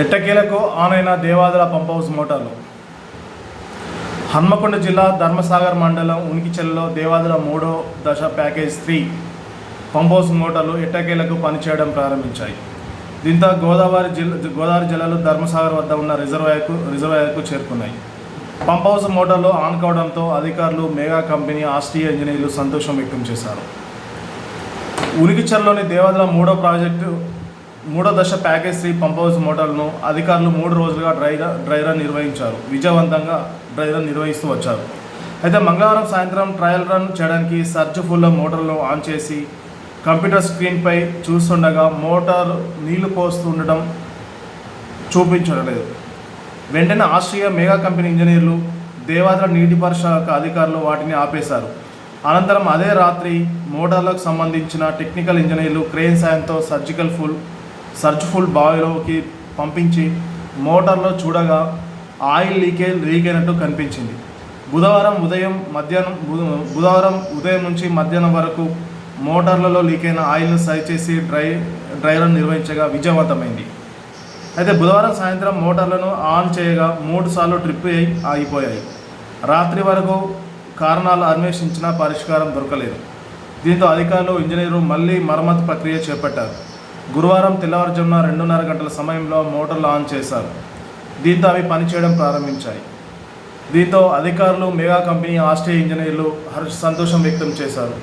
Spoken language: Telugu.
ఎట్టకేలకు ఆనైన దేవాదుల పంప్ హౌస్ మోటార్లు. హన్మకొండ జిల్లా ధర్మసాగర్ మండలం ఉనికిచెల్లో దేవాదుల మూడో దశ ప్యాకేజ్ త్రీ పంప్ హౌస్ మోటార్లు ఎట్టకేలకు పనిచేయడం ప్రారంభించాయి. దీంతో గోదావరి జిల్లా గోదావరి జిల్లాలో ధర్మసాగర్ వద్ద ఉన్న రిజర్వాయర్కు రిజర్వాయర్కు చేరుకున్నాయి. పంప్ హౌస్ మోటార్లు ఆన్ కావడంతో అధికారులు మెగా కంపెనీ ఆస్ట్రియా ఇంజనీర్లు సంతోషం వ్యక్తం చేశారు. ఉనికిచర్లోని దేవాదుల మూడో ప్రాజెక్టు మూడో దశ ప్యాకేజ్ త్రీ పంప్ హౌస్ మోటార్లను అధికారులు మూడు రోజులుగా డ్రైగా డ్రై రన్ నిర్వహించారు. విజయవంతంగా డ్రై రన్ నిర్వహిస్తూ వచ్చారు. అయితే మంగళవారం సాయంత్రం ట్రయల్ రన్ చేయడానికి సర్జ్ ఫుల్ మోటార్లను ఆన్ చేసి కంప్యూటర్ స్క్రీన్పై చూస్తుండగా మోటార్ నీళ్ళు పోస్తుండటం చూపించడలేదు వెంటనే ఆస్ట్రియా మెగా కంపెనీ ఇంజనీర్లు దేవాదుల నీటిపారుదల అధికారులు వాటిని ఆపేశారు. అనంతరం అదే రాత్రి మోటార్లకు సంబంధించిన టెక్నికల్ ఇంజనీర్లు క్రేన్ సాయంతో సర్జికల్ ఫుల్ సర్చ్ ఫుల్ బావిలోకి పంపించి మోటార్లో చూడగా ఆయిల్ లీకేజ్ లీక్ అయినట్టు కనిపించింది. బుధవారం ఉదయం మధ్యాహ్నం బుధవారం ఉదయం నుంచి మధ్యాహ్నం వరకు మోటార్లలో లీక్ అయిన ఆయిల్ను సరిచేసి డ్రై డ్రై నిర్వహించగా విజయవంతమైంది. అయితే బుధవారం సాయంత్రం మోటార్లను ఆన్ చేయగా మూడు సార్లు ట్రిప్ అయి ఆగిపోయాయి రాత్రి వరకు కారణాలు అన్వేషించినా పరిష్కారం దొరకలేదు. దీంతో అధికారులు ఇంజనీరు మళ్ళీ మరమ్మతు ప్రక్రియ చేపట్టారు. గురువారం తెల్లవారుజామున రెండున్నర గంటల సమయంలో మోటార్లు ఆన్ చేశారు. దీంతో అవి పనిచేయడం ప్రారంభించాయి. దీంతో అధికారులు మెగా కంపెనీ ఆస్ట్రియా ఇంజనీర్లు హర్ష సంతోషం వ్యక్తం చేశారు.